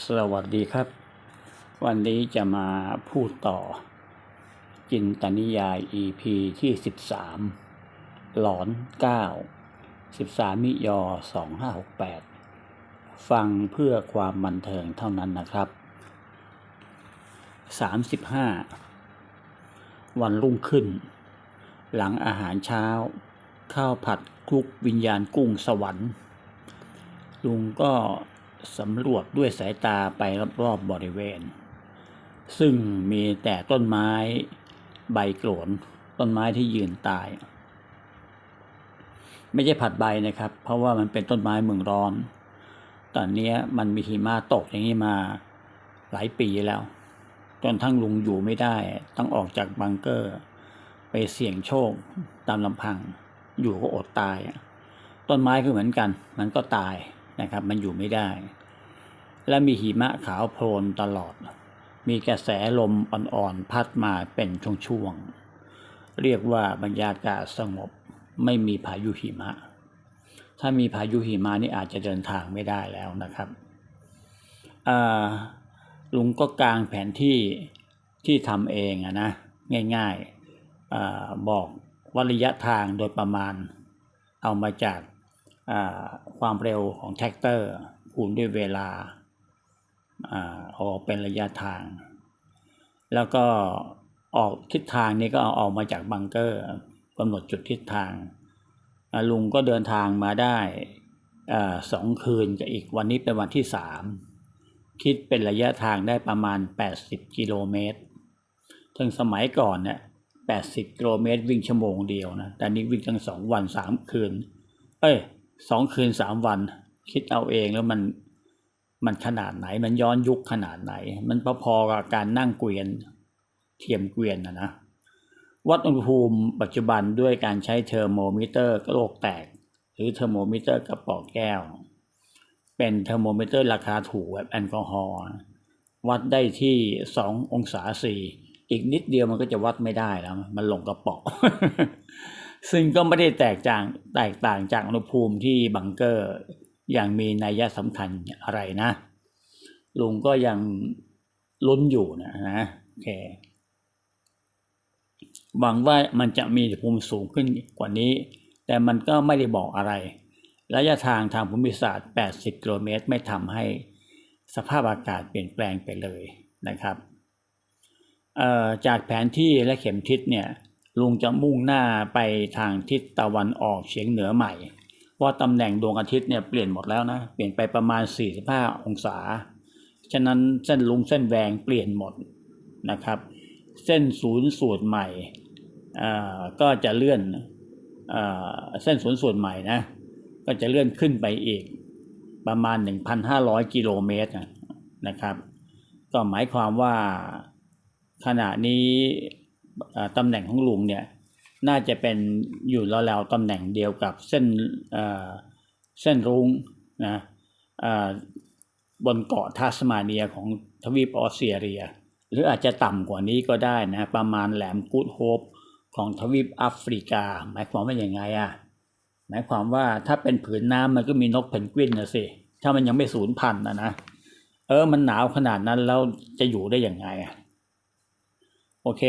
สวัสดีครับ วันนี้จะมาพูดต่อ จินตนิยาย EP ที่ 13 หลอน 9 13 มิยอ 2568 ฟังเพื่อความบันเทิงเท่านั้นนะครับ 35 วันรุ่งขึ้น หลังอาหารเช้า ข้าวผัดคลุกวิญญาณกุ้งสวรรค์ลุงก็ สำรวจด้วยสายตาไปรอบๆบริเวณ ซึ่งมีแต่ต้นไม้ใบโกรนต้นไม้ที่ยืนตาย ไม่ใช่ผัดใบนะครับ เพราะว่ามันเป็นต้นไม้เมืองร้อน ตอนนี้มันมีหิมะตกอย่างนี้มาหลายปีแล้ว จนทั้งลุงอยู่ไม่ได้ ต้องออกจากบังเกอร์ ไปเสี่ยงโชคตามลำพัง อยู่ก็อดตาย ต้นไม้ก็เหมือนกัน มันก็ตาย นะครับ มันอยู่ไม่ได้ และมีหิมะขาวโพลนตลอด มีกระแสลมอ่อนๆพัดมาเป็นช่วงๆเรียกว่าบรรยากาศสงบไม่มีพายุหิมะ ถ้ามีพายุหิมะนี่อาจจะเดินทางไม่ได้แล้วนะครับลุงก็กางแผนที่ที่ทำเองอะนะง่ายๆอบอกว่าระยะทางโดยประมาณ เอามาจาก ความเร็วของแท็กเตอร์คูณด้วยเวลาออกเป็นระยะทาง แล้วก็ออกทิศทางนี้ก็เอาออกมาจากบังเกอร์กำหนดจุดทิศทาง ลุงก็เดินทางมาได้สองคืนกับอีกวันนี้เป็นวันที่สามคิดเป็นระยะทางได้ประมาณ 80 กิโลเมตรถึงสมัยก่อนเนี่ย80 กิโลเมตรวิ่งชั่วโมงเดียวนะ แต่นี้วิ่งทั้งสองวันสามคืน เอ้ย สองคืนสามวัน คิดเอาเองแล้วมันมันขนาดไหน มันย้อนยุคขนาดไหน มันพอๆกับการนั่งเกวียนเทียมเกวียนนะนะวัดอุณหภูมิปัจจุบันด้วยการใช้เทอร์โมมิเตอร์โลกแตก หรือเทอร์โมมิเตอร์กระป๋องแก้ว เป็นเทอร์โมมิเตอร์ราคาถูกแบบแอลกอฮอล์วัดได้ที่สององศาสี่อีกนิดเดียวมันก็จะวัดไม่ได้แล้ว มันหลงกระป๋อง ซึ่งก็ไม่ได้แตกต่างแตกต่างจากอุณหภูมิที่บังเกอร์อย่างมีนัยสำคัญอะไรนะ ลุงก็ยังลุ้นอยู่นะนะโอเคหวังว่ามันจะมีอุณหภูมิสูงขึ้นกว่านี้ แต่มันก็ไม่ได้บอกอะไร ระยะทางทางภูมิศาสตร์ 80 กิโลเมตร ไม่ทำให้สภาพอากาศเปลี่ยนแปลงไปเลยนะครับจากแผนที่และเข็มทิศเนี่ย ลุงจะมุ่งหน้าไปทางทิศตะวันออกเฉียงเหนือใหม่ ว่าตำแหน่งดวงอาทิตย์เนี่ยเปลี่ยนหมดแล้วนะ เปลี่ยนไปประมาณ 45 องศา ฉะนั้นเส้นลุงเส้นแหวงเปลี่ยนหมดนะครับ เส้นศูนย์สูตรใหม่ก็จะเลื่อนเส้นศูนย์สูตรใหม่นะ ก็จะเลื่อนขึ้นไปอีกประมาณ 1,500 กิโลเมตรนะครับ ก็หมายความว่าขณะนี้ ตำแหน่งของลุงเนี่ยน่าจะเป็นอยู่แล้วๆตำแหน่งเดียวกับเส้นเส้นรุ้งนะบนเกาะทัสมาเนียของทวีปออสเตรเลีย หรืออาจจะต่ำกว่านี้ก็ได้นะประมาณแหลมกูดโฮปของทวีปแอฟริกา หมายความว่าอย่างไงอะหมายความว่าถ้าเป็นผืนน้ำมันก็มีนกเพนกวินนะสิถ้ามันยังไม่สูญพันธุ์นะนะเออมันหนาวขนาดนั้นแล้วจะอยู่ได้อย่างไงอะโอเค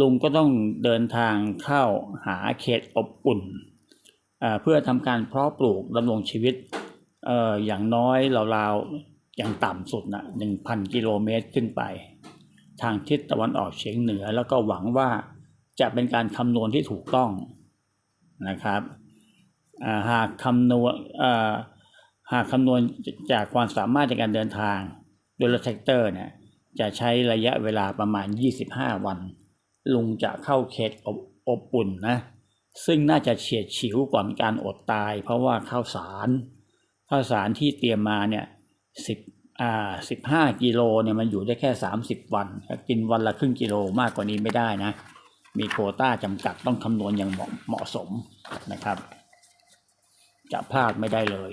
ลุงก็ต้องเดินทางเข้าหาเขตอบอุ่น เพื่อทำการเพาะปลูกดำรงชีวิตอย่างน้อยราวๆอย่างต่ำสุดนะหนึ่งพันกิโลเมตรขึ้นไป ทางทิศตะวันออกเฉียงเหนือ แล้วก็หวังว่าจะเป็นการคำนวณที่ถูกต้องนะครับหากคำนวณหากคำนวณจากความสามารถในการเดินทางโดยรถแท็กเตอร์เนี่ยจะใช้ระยะเวลาประมาณ 25 วัน ลุงจะเข้าเขตอบอบอุ่นนะ ซึ่งน่าจะเฉียดฉิวก่อนการอดตาย เพราะว่าข้าวสารข้าวสารที่เตรียมมาเนี่ยสิบอ่าสิบห้ากิโลเนี่ยมันอยู่ได้แค่สามสิบวันกินวันละครึ่งกิโลมากกว่านี้ไม่ได้นะ มีโคต้าจำกัดต้องคำนวณอย่างเหมาะเหมาะสมนะครับ จะพลาดไม่ได้เลย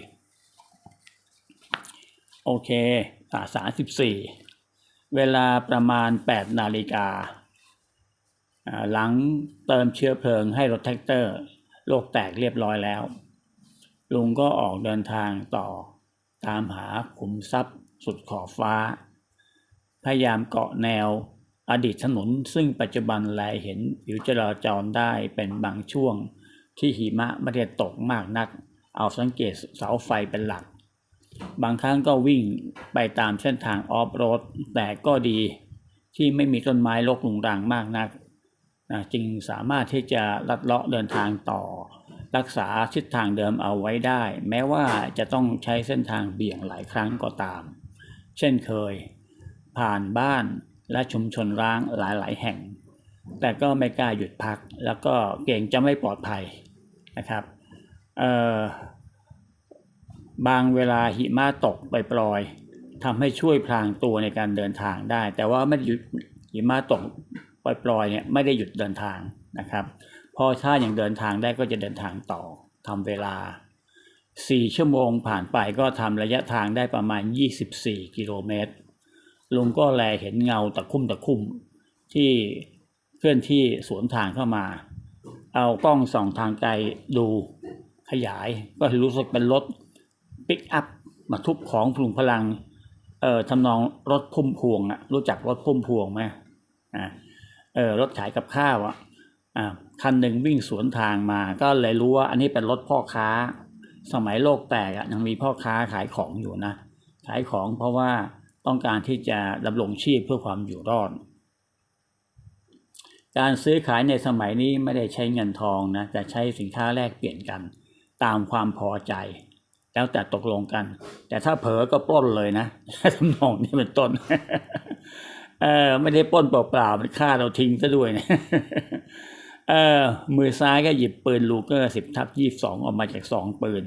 โอเคอ่าสามสิบสี่เวลาประมาณแปดนาฬิกา หลังเติมเชื้อเพลิงให้รถแท็กเตอร์ โลกแตกเรียบร้อยแล้ว ลุงก็ออกเดินทางต่อ ตามหาขุมทรัพย์สุดขอบฟ้า พยายามเกาะแนวอดีตถนนซึ่งปัจจุบันแลเห็นผิวจราจรได้เป็นบางช่วงที่หิมะไม่ได้ตกมากนัก เอาสังเกตเสาไฟเป็นหลัก บางครั้งก็วิ่งไปตามเส้นทางออฟโรดแต่ก็ดีที่ไม่มีต้นไม้รกรุงรังมากนัก นะจึงสามารถที่จะลัดเลาะเดินทางต่อ รักษาทิศทางเดิมเอาไว้ได้ แม้ว่าจะต้องใช้เส้นทางเบี่ยงหลายครั้งก็ตาม เช่นเคย ผ่านบ้านและชุมชนร้างหลายๆ แห่ง แต่ก็ไม่กล้าหยุดพัก แล้วก็เก่งจะไม่ปลอดภัยนะครับบางเวลาหิมะตกปล่อยทำให้ช่วยพลางตัวในการเดินทางได้ แต่ว่าไม่หยุดหิมะตก ปล่อยๆเนี่ยไม่ได้หยุดเดินทางนะครับ พอถ้ายังเดินทางได้ก็จะเดินทางต่อทำเวลา 4 ชั่วโมงผ่านไปก็ทำระยะทางได้ประมาณ 24 กิโลเมตร ลุงก็แลเห็นเงาตะคุ่มตะคุ่มที่เคลื่อนที่สวนทางเข้ามา เอากล้องส่องทางไกลดูขยายก็รู้สึกเป็นรถปิกอัพมาทุบของพลุงพลัง เอ่อทำนองรถพุ่มพวงอะรู้จักรถพุ่มพวงไหมอ่า ออรถขายกับข้าวอะอ่าคันหนึ่งวิ่งสวนทางมาก็เลยรู้ว่าอันนี้เป็นรถพ่อค้า สมัยโลกแตกอะยังมีพ่อค้าขายของอยู่นะ ขายของเพราะว่าต้องการที่จะดำรงชีพเพื่อความอยู่รอด การซื้อขายในสมัยนี้ไม่ได้ใช้เงินทองนะแต่ใช้สินค้าแลกเปลี่ยนกัน ตามความพอใจ แล้วแต่ตกลงกัน แต่ถ้าเผลอก็ปล้นเลยนะทำนองนี้เป็นต้น เออไม่ได้ป้นเปล่าๆมันฆ่าเราทิ้งซะด้วยนะเออมือซ้ายก็หยิบปืนลูกเกอร์สิบทับยี่สองออกมาจากสองปืน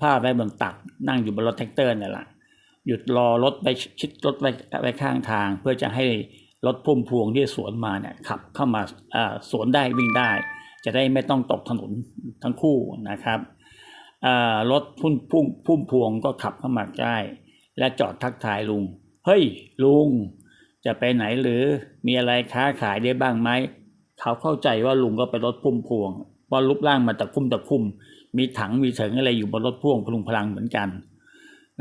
พาดไว้บนตักนั่งอยู่บนรถแท็กเตอร์นี่แหละหยุดรอรถไปชิดรถไว้ไว้ข้างทาง เพื่อจะให้รถพุ่มพวงที่สวนมาเนี่ยขับเข้ามาอ่าสวนได้วิ่งได้ จะได้ไม่ต้องตกถนนทั้งคู่นะครับอ่ารถพุ่มพุ่มพุ่มพวงก็ขับเข้ามาใกล้และจอดทักทายลุง เฮ้ยลุง จะไปไหนหรือมีอะไรค้าขายได้บ้างไหมเขาเข้าใจว่าลุงก็เป็นรถพุ่มพวงเพรารูปร่างมันตะคุ่มตะคุ่มมีถังมีเถิงอะไรอยู่บนรถพ่วงพลุงพลังเหมือนกัน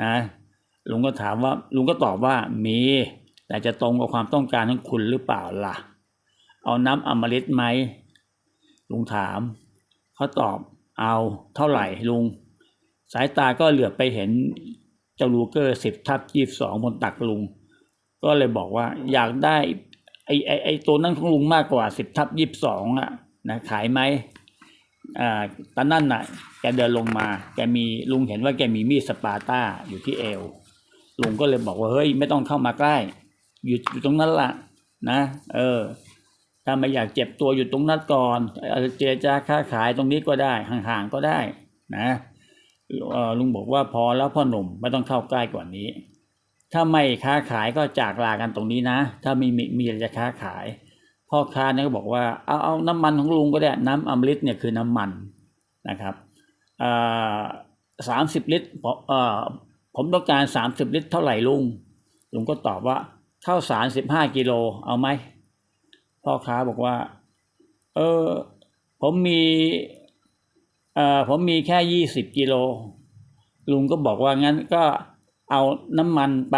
นะลุงก็ถามว่าลุงก็ตอบว่ามี แต่จะตรงกับความต้องการของคุณหรือเปล่าล่ะ เอาน้ำอมฤตไหมลุงถามเขาตอบเอาเท่าไหร่ลุง สายตาก็เหลือบไปเห็นเจ้าลูเกอร์สิบทับยี่สองบนตักลุง ก็เลยบอกว่าอยากได้ไอ้ไอ้ไอ้ตัวนั้นของลุงมากกว่าสิบทับยี่สิบสองอะนะขายไหมอ่าตอนนั้นน่ะแกเดินลงมาแกมีลุงเห็นว่าแกมีมีดสปาร์ต้าอยู่ที่เอวลุงก็เลยบอกว่าเฮ้ยไม่ต้องเข้ามาใกล้ อยู่อยู่ตรงนั้นละนะ เออ ถ้าไม่อยากเจ็บตัวอยู่ตรงนั้นก่อนเจรจาค้าขายตรงนี้ก็ได้ห่างๆก็ได้ นะลุงบอกว่าพอแล้วพ่อหนุ่มไม่ต้องเข้าใกล้กว่านี้ ถ้าไม่ค้าขายก็จากลากันตรงนี้นะ ถ้ามีมีมีอะไรจะค้าขาย พ่อค้าเนี่ยก็บอกว่าเอาเอาน้ำมันของลุงก็ได้น้ำอมฤตเนี่ยคือน้ำมันนะครับสามสิบลิตรผมเอ่อผมต้องการสามสิบลิตรเท่าไหร่ลุงลุงก็ตอบว่าข้าวสารสิบห้ากิโลเอาไหมพ่อค้าบอกว่า เออผมมีเอ่อผมมีแค่ยี่สิบกิโลลุงก็บอกว่างั้นก็ เอาน้ำมันไป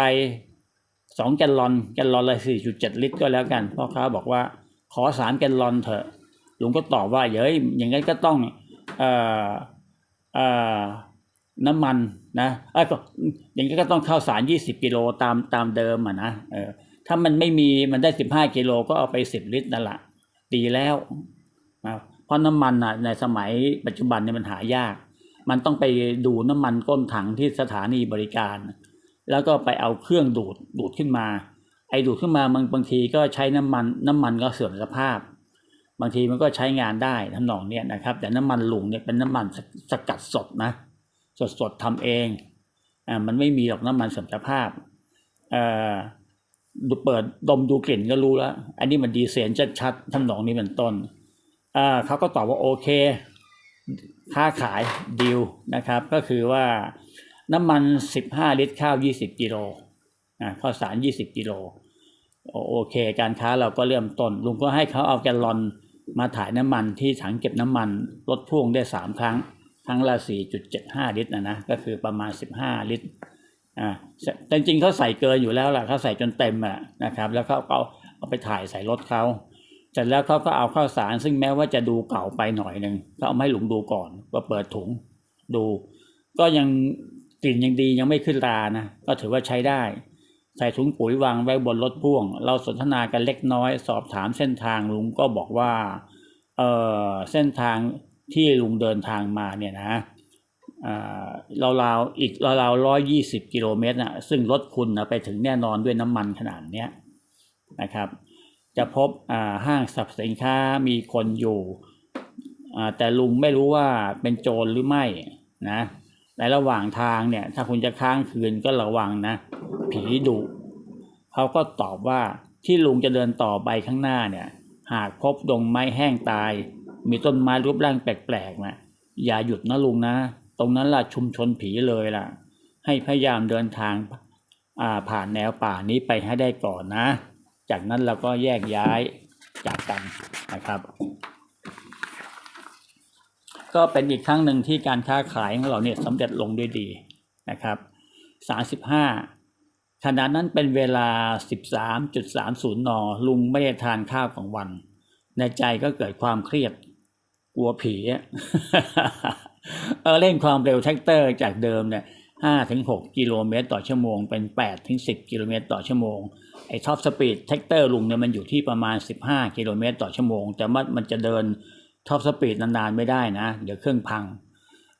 สองแกลลอนแกลลอนละสี่จุดเจ็ดลิตรก็แล้วกันพ่อค้าบอกว่าขอสามแกลลอนเถอะลุงก็ตอบว่าเย้ยอย่างนั้นก็ต้องเอ่อเอ่อน้ำมันนะเอ้ยก็อย่างนี้ก็ต้องข้าวสารยี่สิบกิโลตามตามเดิมอะนะเออถ้ามันไม่มีมันได้สิบห้ากิโลก็เอาไปสิบลิตรนั่นแหละดีแล้วนะเพราะน้ำมันอะในสมัยปัจจุบันเนี่ยมันหายาก มันต้องไปดูน้ำมันก้นถังที่สถานีบริการ แล้วก็ไปเอาเครื่องดูดดูดขึ้นมา ไอ้ดูดขึ้นมาบางบางทีก็ใช้น้ำมันน้ำมันก็เสื่อมสภาพ บางทีมันก็ใช้งานได้ทำนองเนี้ยนะครับ แต่น้ำมันหลุงเนี่ยเป็นน้ำมันสสกัดสดนะ สดสดๆทำเองอ่ามันไม่มีหรอกน้ำมันเสื่อมสภาพเอ่อดูเปิดดมดูกลิ่นก็รู้แล้ว อันนี้มันดีเซนชัดๆทำนองนี้เป็นต้นอ่าเขาก็ตอบว่าโอเค ค้าขายดีลนะครับก็คือว่าน้ำมัน 15 ลิตรข้าว 20 กิโลอ่าข้าวสาร 20 กิโลโอโอเค การค้าเราก็เริ่มต้น ลุงก็ให้เขาเอาแกลลอนมาถ่ายน้ำมันที่ถังเก็บน้ำมันรถพ่วงได้ 3 ครั้ง ครั้งละ 4.75 ลิตรนะนะก็คือประมาณ 15 ลิตรอ่าแต่จริงเขาใส่เกินอยู่แล้วล่ะเขาใส่จนเต็มอะนะครับแล้วเขาก็เอาเอาไปถ่ายใส่รถเขา เสร็จแล้วเขาก็เอาข้าวสาร ซึ่งแม้ว่าจะดูเก่าไปหน่อยหนึ่งก็เอามาให้ลุงดูก่อนก็เปิดถุงดู ก็ยังกลิ่นยังดียังไม่ขึ้นรานะก็ถือว่าใช้ได้ ใส่ถุงปุ๋ยวางไว้บนรถพ่วง เราสนทนากันเล็กน้อย สอบถามเส้นทางลุงก็บอกว่าเออเส้นทางที่ลุงเดินทางมาเนี่ยนะอ่าเราวอีกเราวร้อยยี่สิบกิโลเมตรนะซึ่งรถคุณนะไปถึงแน่นอนด้วยน้ำมันขนาดเนี้ยนะครับ จะพบอ่าห้างสรรพสินค้ามีคนอยู่อ่าแต่ลุงไม่รู้ว่าเป็นโจรหรือไม่นะในระหว่างทางเนี่ย ถ้าคุณจะค้างคืนก็ระวังนะ ผีดุเขาก็ตอบว่าที่ลุงจะเดินต่อไปข้างหน้าเนี่ย หากพบดงไม้แห้งตาย มีต้นไม้รูปร่างแปลกๆนะอย่าหยุดนะลุงนะ ตรงนั้นล่ะชุมชนผีเลยล่ะ ให้พยายามเดินทางอ่าผ่านแนวป่านี้ไปให้ได้ก่อนนะ จากนั้นเราก็แยกย้ายจากกันนะครับ ก็เป็นอีกครั้งหนึ่งที่การค้าขายของเราเนี่ยสำเร็จลงด้วยดีนะครับ 35ขณะนั้นเป็นเวลา 13.30 น ลุงไม่ได้ทานข้าวของวัน ในใจก็เกิดความเครียดกลัวผีเออเร่งความเร็วแท็กเตอร์จากเดิมเนี่ย5ถึง6กิโลเมตรต่อชั่วโมง เป็น8ถึง10 กิโลเมตรต่อชั่วโมง ไอ้ท็อปสปีดแท็กเตอร์ลุงเนี่ยมันอยู่ที่ประมาณ 15 กิโลเมตรต่อชั่วโมง แต่มันมันจะเดินท็อปสปีดนานๆไม่ได้นะ เดี๋ยวเครื่องพัง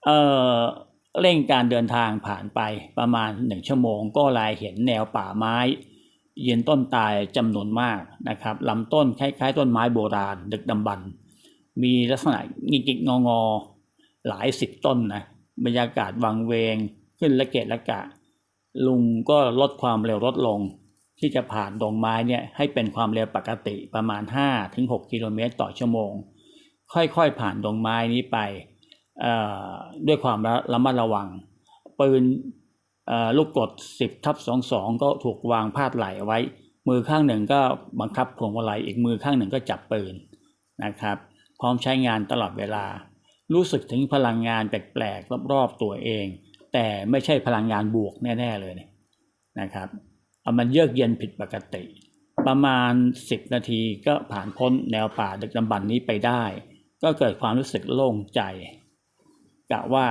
เอ่อเร่งการเดินทางผ่านไปประมาณ 1 ชั่วโมง ก็ลายเห็นแนวป่าไม้ยืนต้นตายจำนวนมากนะครับลำต้นคล้ายๆ ต้นไม้โบราณ ดึกดำบรรมีลักษณะงิกๆงอๆหลายสิบต้นนะบรรยากาศวังเวงขึ้นละเกะละกะ ลุงก็ลดความเร็วลดลง ที่จะผ่านดงไม้เนี่ยให้เป็นความเร็วปกติประมาณ 5-6 กิโลเมตรต่อชั่วโมง ค่อยๆผ่านดงไม้นี้ไปด้วยความระระมัดระวัง ปืนลูกกด 10ทับ22 ก็ถูกวางพาดไหลไว้ มือข้างหนึ่งก็บังคับพวงมาลัยอีกมือข้างหนึ่งก็จับปืนนะครับ พร้อมใช้งานตลอดเวลา รู้สึกถึงพลังงานแปลกๆรอบๆตัวเอง แต่ไม่ใช่พลังงานบวกแน่ ๆเลยนะครับ มันเยือกเย็นผิดปกติ ประมาณ 10 นาทีก็ผ่านพ้นแนวป่าดึกดำบรรนี้ไปได้ ก็เกิดความรู้สึกโล่งใจกะว่า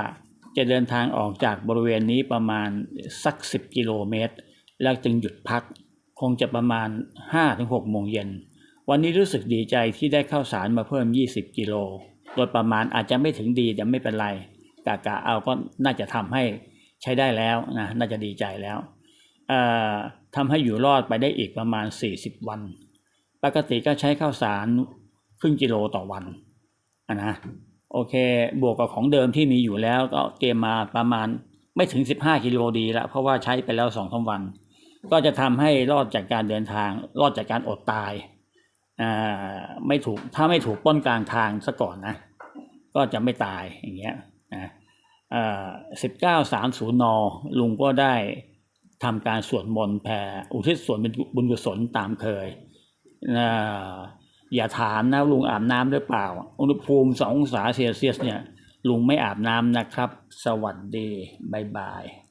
จะเดินทางออกจากบริเวณนี้ประมาณสัก 10 กิโลเมตร แล้วจึงหยุดพัก คงจะประมาณ 5-6 โมงเย็น วันนี้รู้สึกดีใจที่ได้ข้าวสารมาเพิ่ม 20 กิโล โดยประมาณอาจจะไม่ถึงดีแต่ไม่เป็นไรกะกะเอาก็น่าจะทำให้ใช้ได้แล้วนะน่าจะดีใจแล้ว ทำให้อยู่รอดไปได้อีกประมาณ 40 วัน ปกติก็ใช้ข้าวสารครึ่งกิโลต่อวันะนะโอเค บวกกับของเดิมที่มีอยู่แล้วก็เตรียมมาประมาณไม่ถึง 15กิโลดีละเพราะว่าใช้ไปแล้วสองสามวัน ก็จะทำให้รอดจากการเดินทาง รอดจากการอดตายอ่าไม่ถูกถ้าไม่ถูกป้นกลางทางซะก่อนนะ ก็จะไม่ตายอย่างเงี้ยนะสิบเก้าสามศูนย์นลุงก็ได้ ทำการสวดมนต์แผ่อุทิศส่วนบุญกุศลตามเคยอย่าถามนะลุงอาบน้ำหรือเปล่า อุณหภูมิสององศาเซลเซียสเนี่ยลุงไม่อาบน้ำนะครับ สวัสดี บ๊ายบาย